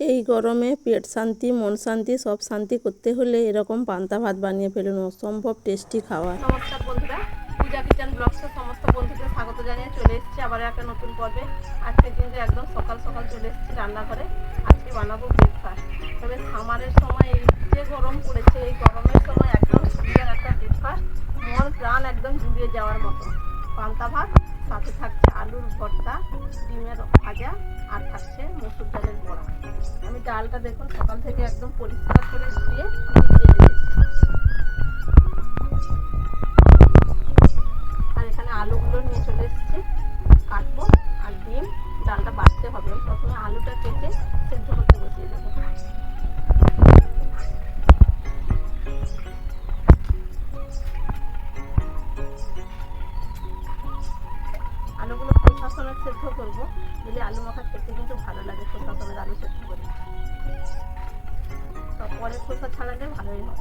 এই গরমে পেট শান্তি, মন শান্তি, সব শান্তি করতে হলে এরকম পান্তা ভাত বানিয়ে ফেলুন, অসম্ভব টেস্টি খাবার। নমস্কার বন্ধুরা, পূজা কিচেন ব্লগসের সমস্ত বন্ধুদের স্বাগত জানিয়ে চলে এসেছি আবার একটা নতুন পর্বে। আজকে কিন্তু একদম সকাল সকাল চলে এসেছি রান্নাঘরে, আজকে বানাবো ব্রেকফাস্ট তবে সামারের সময় এই যে গরম পড়েছে, এই গরমের সময় একদম সুন্দর একটা ব্রেকফাস্ট মন প্রাণ একদম জুড়িয়ে যাওয়ার মতো। পান্তা ভাত, সাথে থাকছে আলুর ভর্তা, ডিমের ভাজা আর থাকছে মসুর ডালের বড়া। আমি ডালটা দেখুন সকাল থেকে একদম পরিষ্কার করে ধুয়ে দিলে খেতে কিন্তু ভালো লাগে খোসা সমেত আলু সেদ্ধ করে। তারপরে খোসা ছাড়ালে ভালোই হয়।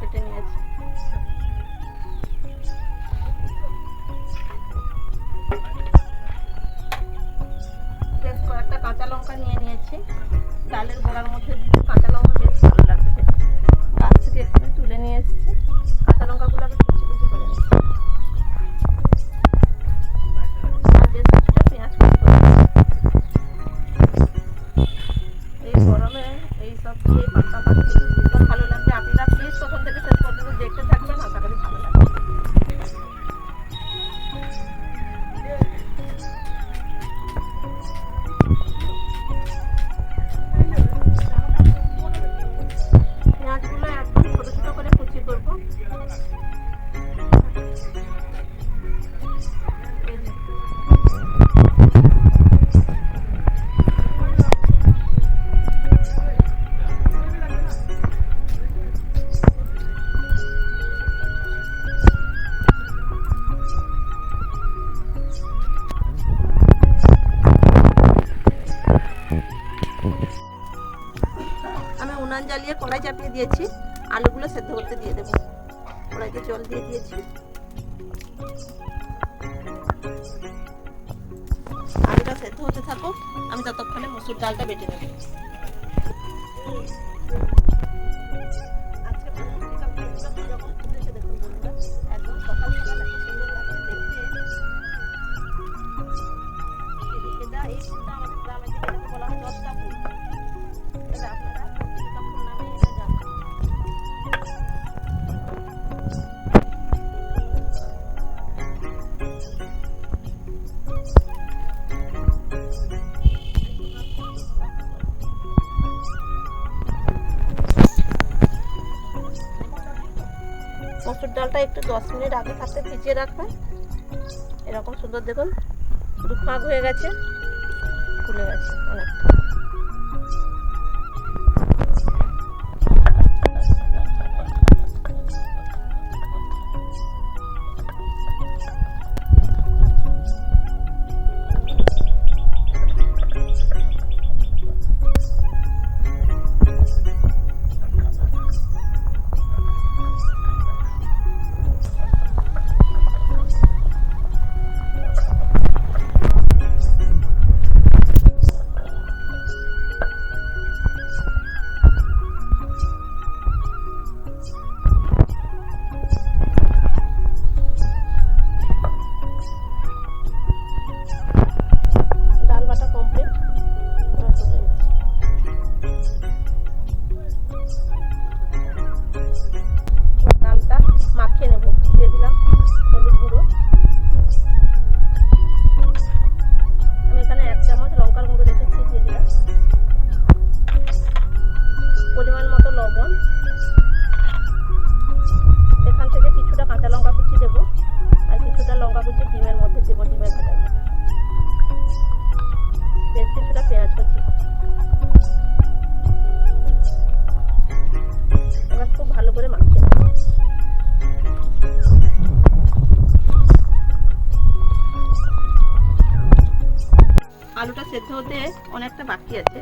কেটে নিয়েছি। বেশ কয়েকটা কাঁচা লঙ্কা নিয়ে নিয়েছি। ডালের গোড়ার মধ্যে কাঁচা লঙ্কা দিয়েছি। আলুগুলো সেদ্ধ করতে দিয়ে দেবো। কড়াইতে জল দিয়ে দিয়েছি। আলুটা সেদ্ধ হতে থাকো আমি ততক্ষণে মসুর ডালটা বেটে নেব। মসুর ডালটা একটু দশ মিনিট আগে থাকতে ভিজিয়ে রাখবেন। এরকম সুন্দর দেখুন দুঃখ হয়ে গেছে, ফুলে গেছে, অনেকটা। সেদ্ধ হতে অনেকটা বাকি আছে।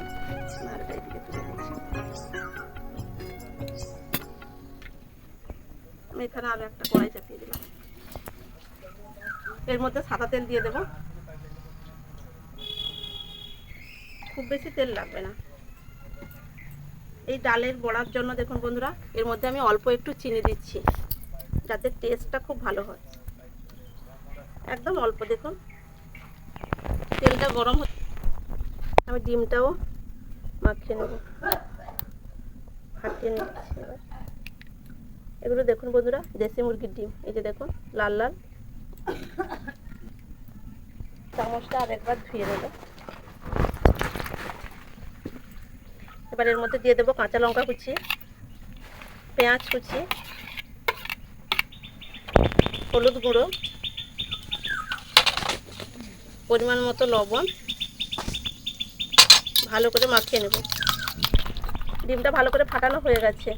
আমি এখানে আরও একটা কড়াই চাপিয়ে দিলাম। এর মধ্যে সাদা তেল দিয়ে দেবো। খুব বেশি তেল লাগবে না। এই ডালের বড়ার জন্য দেখুন বন্ধুরা, এর মধ্যে আমি অল্প একটু চিনি দিচ্ছি, যাতে টেস্টটা খুব ভালো হয়। একদম অল্প দেখুন। তেলটা গরম হচ্ছে। আমি ডিমটাও মাখিয়ে নেব। ফাটিয়ে নিচ্ছি এগুলো দেখুন বন্ধুরা, দেশি মুরগির ডিম। এই যে দেখুন, লাল লাল। চামচটা আর একবার ধুয়ে নেব। এবার এর মধ্যে দিয়ে দেবো কাঁচা লঙ্কা কুচি, পেঁয়াজ কুচি, হলুদ গুঁড়ো, পরিমাণ মতো লবণ। ভালো করে মাখিয়ে নেব। ডিমটা ভালো করে ফাটানো হয়ে গেছে।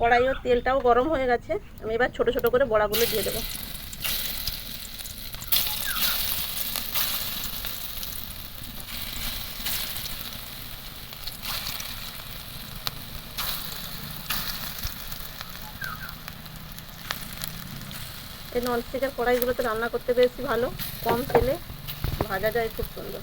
কড়াইও তেলটাও গরম হয়ে গেছে। আমি এবার ছোট ছোট করে বড়াগুলো দিয়ে দেবো। এই ননস্টিকের কড়াইগুলোতে রান্না করতে বেশি ভালো। কম তেলে ভাজা যায় খুব সুন্দর।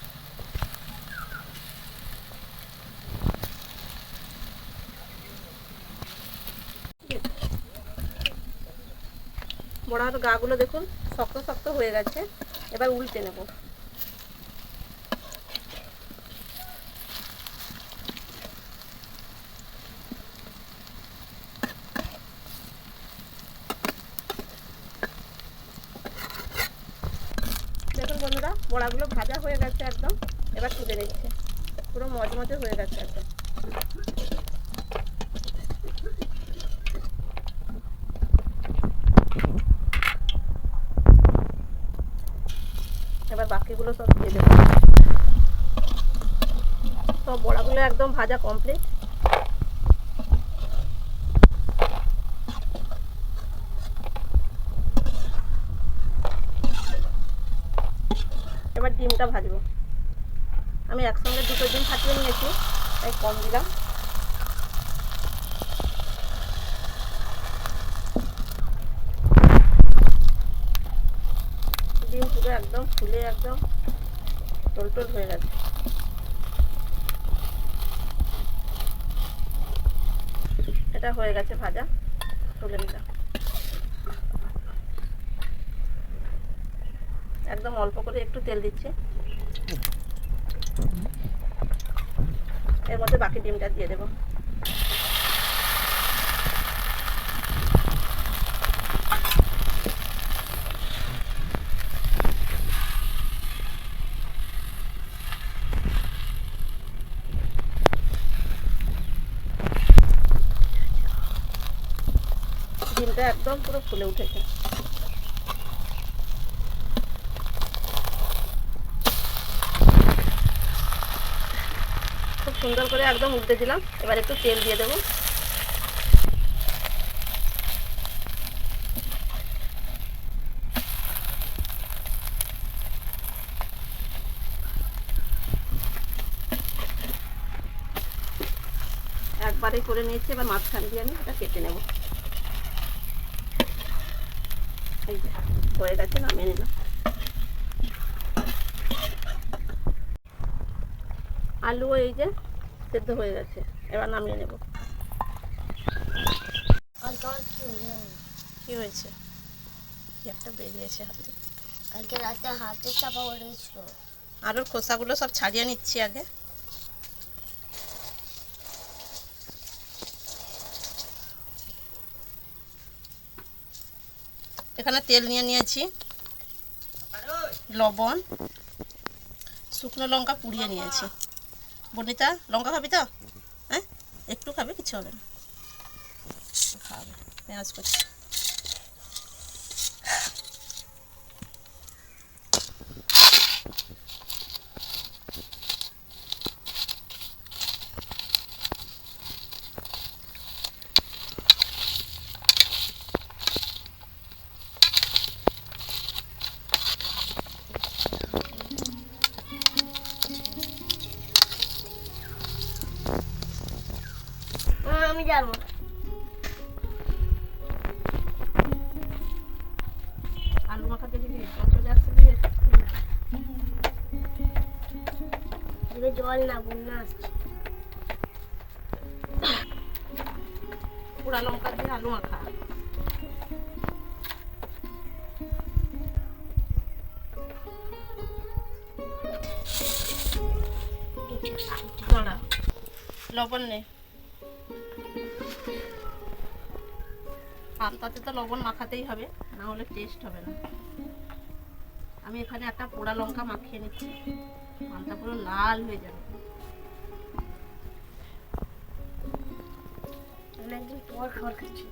বড়ার গাগুলো দেখুন, শক্ত শক্ত হয়ে গেছে। এবার উল্টে নেব। দেখুন বন্ধুরা, বড়াগুলো ভাজা হয়ে গেছে একদম। এবার তুলে নিচ্ছে। পুরো মজমজে হয়ে গেছে একদম এবার বাকিগুলো সব দিয়ে দেবো। সব বড়াগুলো একদম ভাজা কমপ্লিট এবার ডিমটা ভাজবো। আমি একসঙ্গে দুটো ডিম ফাটিয়ে নিয়েছি, তাই কম দিলাম ডিম পুরো একদম ফুলে একদম টোলটোল হয়ে গেছে। এটা হয়ে গেছে ভাজা, তুলে নিলাম। একদম অল্প করে একটু তেল দিচ্ছি। এর মধ্যে বাকি ডিমটা দিয়ে দেবো। ডিমটা একদম পুরো ফুলে উঠেছে। খুব সুন্দর করে একদম উল্টে দিলাম। এবার একটু তেল দিয়ে দেবো। একবারে করে নিয়েছি, এবার মাঝখান দিয়ে আমি এটা কেটে নেব এই যে হয়ে গেছে নামিয়ে নিলাম আলুও এই যে সেদ্ধ হয়ে গেছে এবার নামিয়ে নেব কি হয়েছে কি একটা বেরিয়েছে হাতে কালকে রাতে হাতে চাপা পড়েছিল আলুর খোসাগুলো সব ছাড়িয়ে নিচ্ছি আগে এখানে তেল নিয়ে নিয়েছি। লবণ, শুকনো লঙ্কা পুড়িয়ে নিয়েছি। বনিতা, লঙ্কা খাবি তো? হ্যাঁ? একটু খাবে, কিছু হবে না। খাবে, পেঁয়াজ করছি আমি যাব জল না বন্যা আসছে। পুরা লঙ্কা দিয়ে আলু মাখা। লবণ নেই পান্তাতে তো লবণ মাখাতেই হবে, না হলে টেস্ট হবে না। আমি এখানে একটা পোড়া লঙ্কা মাখিয়ে নিচ্ছি, পান্তা পুরো লাল হয়ে যাবে। অনেকদিন পর খাচ্ছি।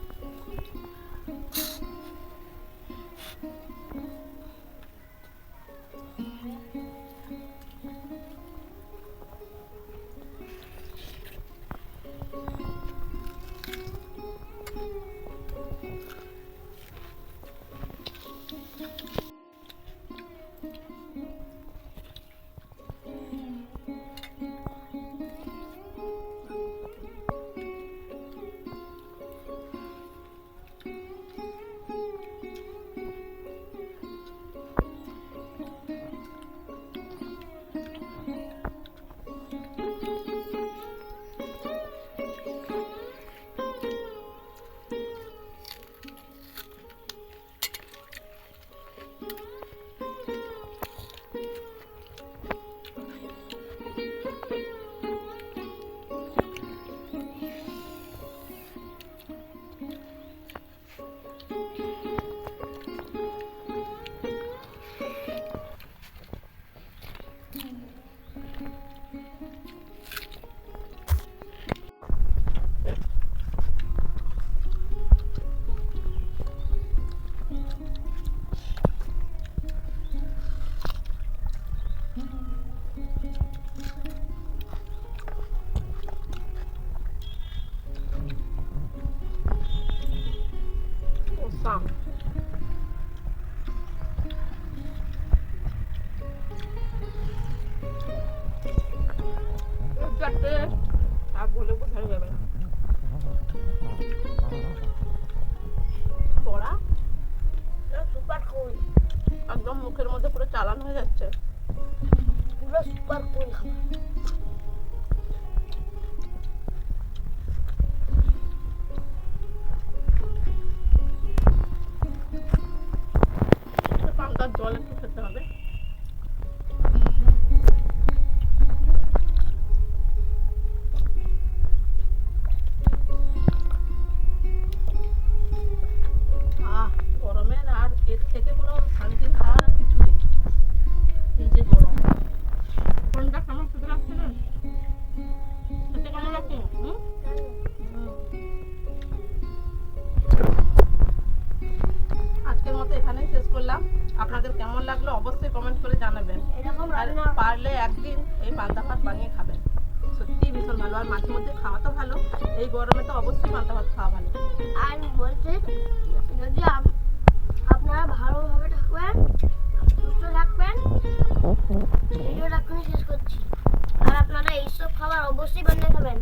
চালান হয়ে যাচ্ছে। পুরো সুপার কুল খাবার অবশ্যই কমেন্ট করে জানাবেন। আর পারলে একদিন এই পান্তা ভাত বানিয়ে খাবেন। সত্যিই ভীষণ ভালো। আর মাঝে মধ্যে খাওয়া তো ভালো। এই গরমে তো অবশ্যই পান্তা ভাত খাওয়া ভালো। আর বলছে যদি আপ- আপনারা ভালোভাবে থাকবেন সুস্থ থাকবেন ভিডিওটা এখনই শেষ করছি। আর আপনারা এইসব খাবার অবশ্যই বানিয়ে খাবেন।